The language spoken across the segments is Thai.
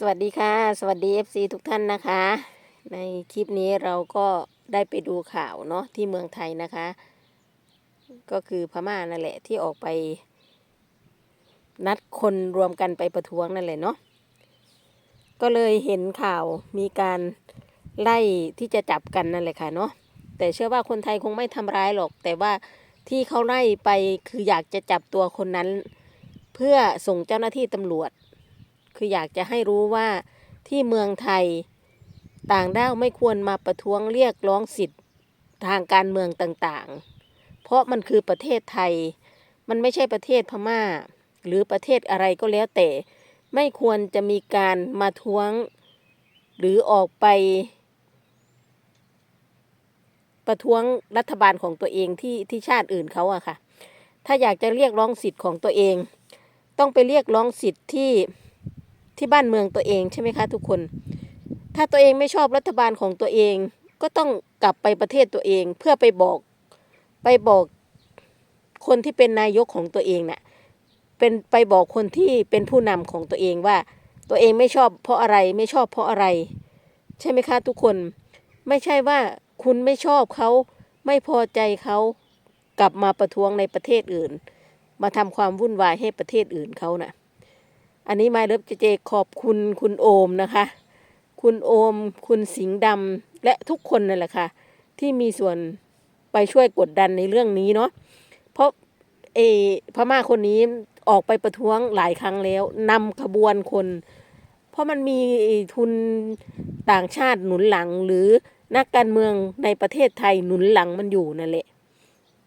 สวัสดีค่ะ สวัสดี FC ทุกท่านนะคะ ในคลิปนี้เราก็ได้ไปดูข่าวเนาะที่เมืองไทยนะคะ ก็คือพม่านั่นแหละที่ออกไป นัดคนรวมกันไปประท้วงนั่นแหละเนาะก็เลยเห็นข่าวมีการไล่ที่จะจับกันนั่นแหละค่ะเนาะแต่เชื่อว่าคนไทยคงไม่ทำร้ายหรอก แต่ว่าที่เขาไล่ไปคืออยากจะจับตัวคนนั้น เพื่อส่งเจ้าหน้าที่ตำรวจ คืออยากจะให้รู้ว่าที่เมืองไทยต่างด้าวไม่ควรมาประท้วงเรียกร้องสิทธิ์ทางการเมืองต่างๆ เพราะมันคือประเทศไทย มันไม่ใช่ประเทศพม่า หรือประเทศอะไรก็แล้วแต่ ไม่ควรจะมีการมาท้วง หรือออกไป ประท้วงรัฐบาลของตัวเองที่ที่ชาติอื่นเขาอะค่ะ ถ้าอยากจะเรียกร้องสิทธิ์ของตัวเอง ต้องไปเรียกร้องสิทธิ์ที่ ที่บ้านเมืองตัวเองใช่ไหมคะทุกคน ถ้าตัวเองไม่ชอบรัฐบาลของตัวเอง ก็ต้องกลับไปประเทศตัวเอง เพื่อไปบอกไปบอกคนที่เป็นนายกของตัวเองน่ะเป็นไปบอกคนที่เป็นผู้นำของตัวเองว่า ตัวเองไม่ชอบเพราะอะไรไม่ชอบเพราะอะไร ใช่ไหมคะทุกคนไม่ใช่ว่าคุณไม่ชอบเขาไม่พอใจเขากลับมาประท้วงในประเทศอื่น มาทำความวุ่นวายให้ประเทศอื่นเขาน่ะ อันนี้มาเลิฟเจเจขอบคุณคุณโอมนะคะ คุณโอม คุณสิงห์ดำและทุกคนนั่นแหละค่ะ ที่มีส่วนไปช่วยกดดันในเรื่องนี้เนาะเพราะเออพม่าคนนี้ออกไปประท้วงหลายครั้งแล้วนำขบวนคน เพราะมันมีทุนต่างชาติหนุนหลังหรือนักการเมืองในประเทศไทยหนุนหลังมันอยู่นั่นแหละ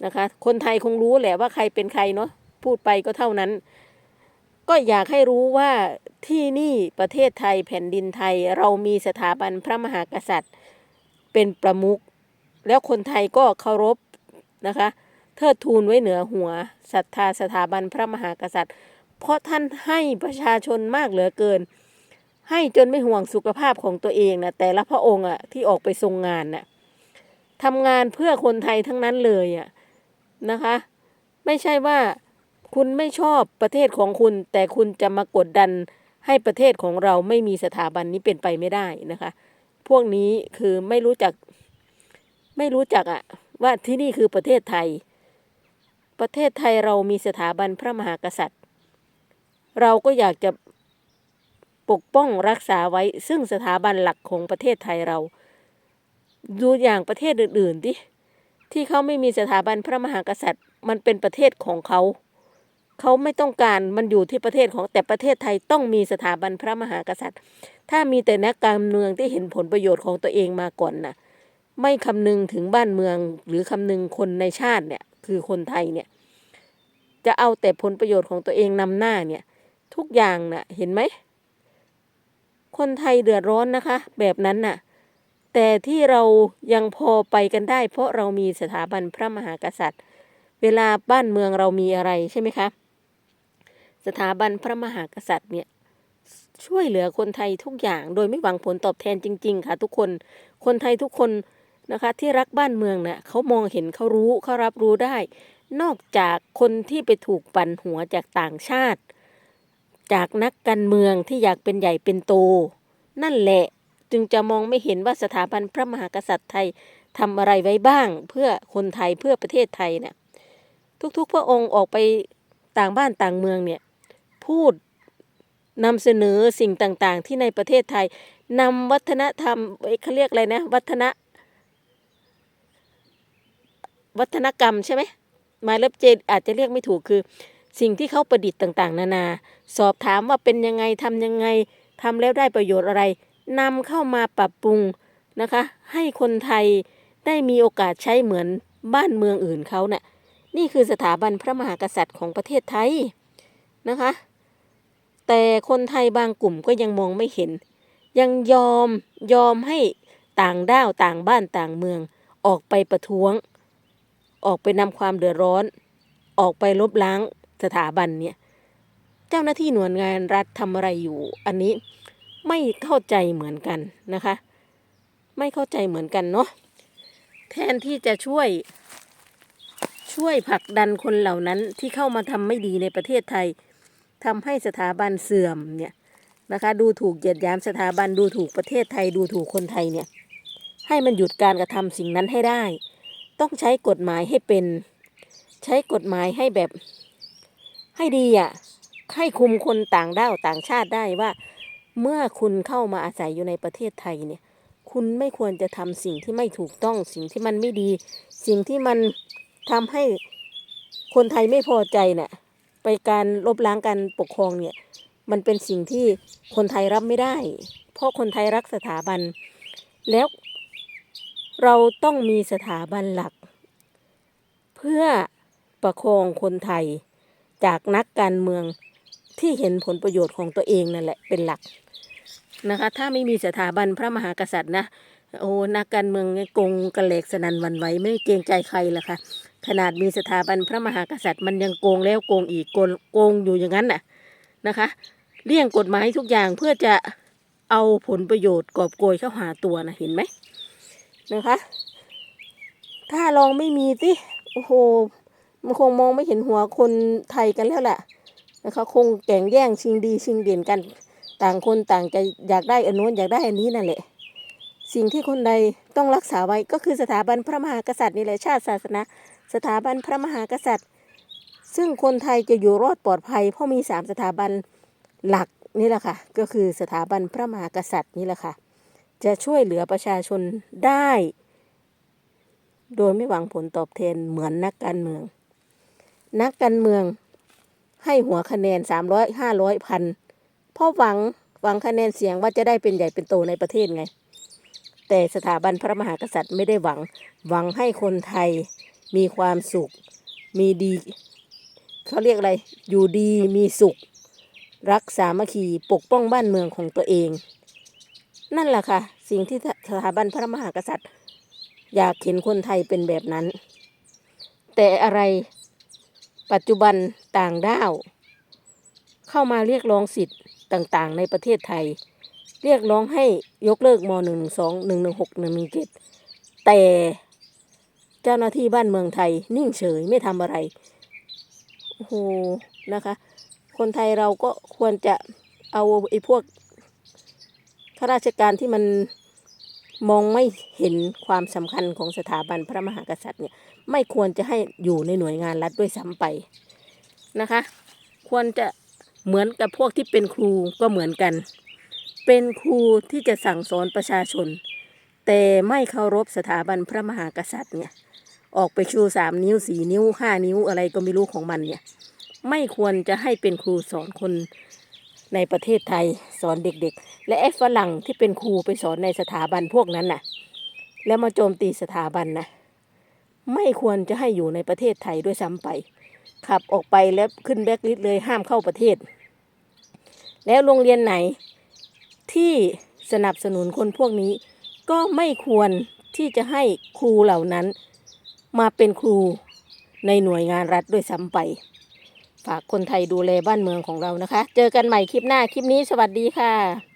นะคะ คนไทยคงรู้แหละว่าใครเป็นใครเนาะพูดไปก็เท่านั้น ก็อยากให้รู้ว่าที่นี่ประเทศไทยแผ่นดินไทยเรามีสถาบันพระมหากษัตริย์ เป็นประมุขแล้วคนไทยก็เคารพนะคะเทิดทูนไว้เหนือหัวศรัทธาสถาบันพระมหากษัตริย์ เพราะท่านให้ประชาชนมากเหลือเกิน ให้จนไม่ห่วงสุขภาพของตัวเองนะแต่ละพระองค์อะที่ออกไปทรงงานน่ะทำงานเพื่อคนไทยทั้งนั้นเลยอะนะคะ ไม่ใช่ว่า คุณไม่ชอบประเทศของคุณ แต่คุณจะมากดดันให้ประเทศของเราไม่มีสถาบันนี้เป็นไปไม่ได้นะคะ พวกนี้คือไม่รู้จัก ไม่รู้จักอะว่าที่นี่คือประเทศไทย ประเทศไทยเรามีสถาบันพระมหากษัตริย์ เราก็อยากจะปกป้องรักษาไว้ ซึ่งสถาบันหลักของประเทศไทยเรา ดูอย่างประเทศอื่นๆที่ที่เขาไม่มีสถาบันพระมหากษัตริย์ มันเป็นประเทศของเขา เขาไม่ต้องการมันอยู่ที่ประเทศของแต่ประเทศไทยต้องมีสถาบันพระมหากษัตริย์ ถ้ามีแต่นักการเมืองที่เห็นผลประโยชน์ของตัวเองมาก่อนน่ะไม่คำนึงถึงบ้านเมืองหรือคำนึงคนในชาติเนี่ยคือคนไทยเนี่ยจะเอาแต่ผลประโยชน์ของตัวเองนำหน้าเนี่ยทุกอย่างน่ะเห็นไหม คนไทยเดือดร้อนนะคะ แบบนั้นน่ะแต่ที่เรายังพอไปกันได้ เพราะเรามีสถาบันพระมหากษัตริย์ เวลาบ้านเมืองเรามีอะไรใช่ไหมคะ สถาบันพระมหากษัตริย์เนี่ยช่วยเหลือคนไทยทุกอย่างโดยไม่หวังผลตอบแทนจริง ๆ ค่ะ ทุกคนคนไทยทุกคนนะคะที่รักบ้านเมืองน่ะเขามองเห็นเขารู้เขารับรู้ได้ นอกจากคนที่ไปถูกปั่นหัวจากต่างชาติ จากนักการเมืองที่อยากเป็นใหญ่เป็นโต นั่นแหละจึงจะมองไม่เห็นว่าสถาบันพระมหากษัตริย์ไทยทำอะไรไว้บ้าง เพื่อคนไทยเพื่อประเทศไทยเนี่ยทุกๆ พระองค์ออกไปต่างบ้านต่างเมืองเนี่ย พูดนำเสนอสิ่งต่างๆ ที่ในประเทศไทยนำวัฒนธรรมเอ้เขาเรียกอะไรนะ วัฒนวัฒนกรรมใช่ไหมมาเล็บเจอาจจะเรียกไม่ถูกคือ สิ่งที่เขาประดิษฐ์ต่างๆ นานา สอบถามว่าเป็นยังไงทำยังไงทำแล้วได้ประโยชน์อะไรนำเข้ามาปรับปรุงนะคะ ให้คนไทยได้มีโอกาสใช้เหมือนบ้านเมืองอื่นเขาเนะ่ะนี่คือสถาบันพระมหากษัตริย์ของประเทศไทยนะคะ แต่คนไทยบางกลุ่มก็ยังมองไม่เห็น ยังยอมยอมให้ต่างด้าวต่างบ้านต่างเมือง ออกไปประท้วง ออกไปนำความเดือดร้อน ออกไปลบล้างสถาบันเนี่ยเจ้าหน้าที่หน่วยงานรัฐทำอะไรอยู่ อันนี้ไม่เข้าใจเหมือนกันนะคะ ไม่เข้าใจเหมือนกันเนาะแทนที่จะช่วย ช่วยผลักดันคนเหล่านั้นที่เข้ามาทำไม่ดีในประเทศไทย ทำให้สถาบันเสื่อมเนี่ยนะคะดูถูกเหยียดหยามสถาบันดูถูกประเทศไทยดูถูกคนไทยเนี่ยให้มันหยุดการกระทำสิ่งนั้นให้ได้ ต้องใช้กฎหมายให้เป็น ใช้กฎหมายให้แบบให้ดีอะให้คุมคนต่างด้าวต่างชาติได้ว่า เมื่อคุณเข้ามาอาศัยอยู่ในประเทศไทยเนี่ยคุณไม่ควรจะทำสิ่งที่ไม่ถูกต้องสิ่งที่มันไม่ดี สิ่งที่มันทำให้คนไทยไม่พอใจเนี่ย ไปการลบล้างการปกครองเนี่ยมันเป็นสิ่งที่คนไทยรับไม่ได้ เพราะคนไทยรักสถาบัน แล้วเราต้องมีสถาบันหลัก เพื่อประคองคนไทยจากนักการเมืองที่เห็นผลประโยชน์ของตัวเองนั่นแหละเป็นหลักนะคะ ถ้าไม่มีสถาบันพระมหากษัตริย์นะโอ้นักการเมืองกงกระเลกสนันวันไหวไม่เกรงใจใครละค่ะ ขนาดมีสถาบันพระมหากษัตริย์มันยังโกงแล้วโกงอีกโกงโกงอยู่อย่างนั้นน่ะนะคะ เลี่ยงกฎหมายทุกอย่างเพื่อจะเอาผลประโยชน์กอบโกยเข้าหาตัวนะเห็นไหมนะคะ ถ้าลองไม่มีสิโอ้โหมันคงมองไม่เห็นหัวคนไทยกันแล้วแหละนะคะคงแข่งแย่งชิงดีชิงเด่นกัน ต่างคนต่างจะอยากได้อันโน้นอยากได้อันนี้นั่นแหละ สิ่งที่คนใดต้องรักษาไว้ก็คือสถาบันพระมหากษัตริย์นี่แหละชาติศาสนา สถาบันพระมหากษัตริย์ ซึ่งคนไทยจะอยู่รอดปลอดภัย เพราะมีสามสถาบันหลักนี่แหละค่ะ ก็คือสถาบันพระมหากษัตริย์นี่แหละค่ะ จะช่วยเหลือประชาชนได้ โดยไม่หวังผลตอบแทนเหมือนนักการเมือง นักการเมืองให้หัวคะแนนสามร้อยห้าร้อยพันเพราะหวังหวังคะแนนเสียงว่าจะได้เป็นใหญ่เป็นโตในประเทศไง แต่สถาบันพระมหากษัตริย์ไม่ได้หวังหวังให้คนไทย มีความสุข มีดีเขาเรียกอะไร อยู่ดีมีสุข รักสามัคคีปกป้องบ้านเมืองของตัวเอง นั่นแหละค่ะ สิ่งที่สถาบันพระมหากษัตริย์ อยากเห็นคนไทยเป็นแบบนั้น แต่อะไรปัจจุบันต่างด้าว เข้ามาเรียกร้องสิทธิ์ต่างๆ ในประเทศไทย เรียกร้องให้ยกเลิกม .112 116 117แต่ เจ้าหน้าที่บ้านเมืองไทย นิ่งเฉยไม่ทำอะไรโอ้โหนะคะ คนไทยเราก็ควรจะเอาไอ้พวกข้าราชการที่มันมองไม่เห็นความสำคัญของสถาบันพระมหากษัตริย์เนี่ยไม่ควรจะให้อยู่ในหน่วยงานรัฐด้วยซ้ำไปนะคะ ควรจะเหมือนกับพวกที่เป็นครูก็เหมือนกัน เป็นครูที่จะสั่งสอนประชาชน แต่ไม่เคารพสถาบันพระมหากษัตริย์เนี่ย ออกไปชูสามนิ้วสี่นิ้วห้านิ้วอะไรก็ไม่รู้ของมันเนี่ย ไม่ควรจะให้เป็นครูสอนคนในประเทศไทยสอนเด็กๆ และไอ้ฝรั่งที่เป็นครูไปสอนในสถาบันพวกนั้นน่ะ แล้วมาโจมตีสถาบันนะไม่ควรจะให้อยู่ในประเทศไทยด้วยซ้ำไป ขับออกไปแล้วขึ้นแบล็คลิสต์เลยห้ามเข้าประเทศ แล้วโรงเรียนไหนที่สนับสนุนคนพวกนี้ ก็ไม่ควรที่จะให้ครูเหล่านั้น มาเป็นครูในหน่วยงานรัฐด้วยซ้ำไป ฝากคนไทยดูแลบ้านเมืองของเรานะคะ เจอกันใหม่คลิปหน้าคลิปนี้สวัสดีค่ะ